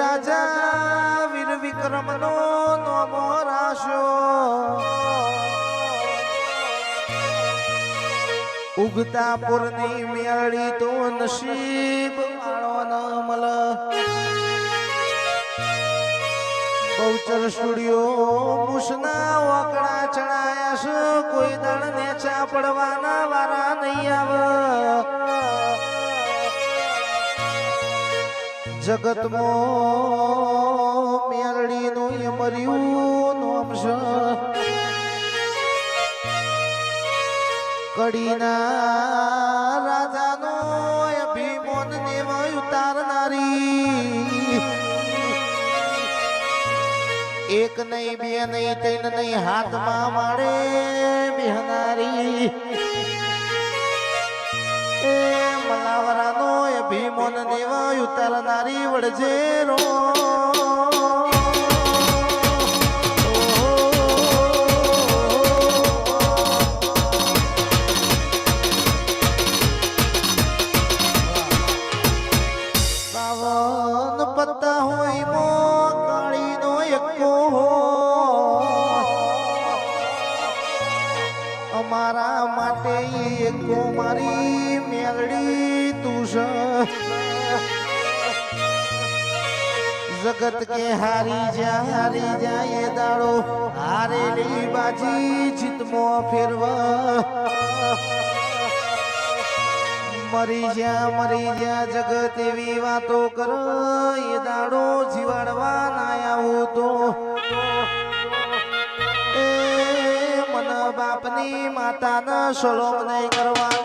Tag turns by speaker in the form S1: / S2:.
S1: રાજા વીર વિક્રમ નો નોમો રાશો. ઉગતા પૂરની મિયાળી તો નસીબ ના મલ બહુચર સ્ટુડિયો મુસના ઓકડા ચણાયા છે કોઈ દળ ને ચા પડવાના વારા. જગતમાં મેરડીનું એ મર્યું નોમ છે કડીના રાજાનો એ ભીમોન નેવ ઉતારનારી. એક નહીં, બે નહીં, ત્રણ નહીં, હાથમાં માડે બિહનારી. ભીમોન નેવ ઉતારનારી વડજે રો બાવન પત્તા હોય મો, કાળીનો એકો અમારા માટે એક મારી મેલડી જગત કે હારી જા હારી જા એ દાડો હારેલી બાજી જીતમો ફેરવા. મરી જ્યાં મરી જ્યાં જગત એવી વાતો કર, એ દાડો જીવાડવા ના આવું તો. એ મન બાપની માતાના સલોમ નહીં કરવા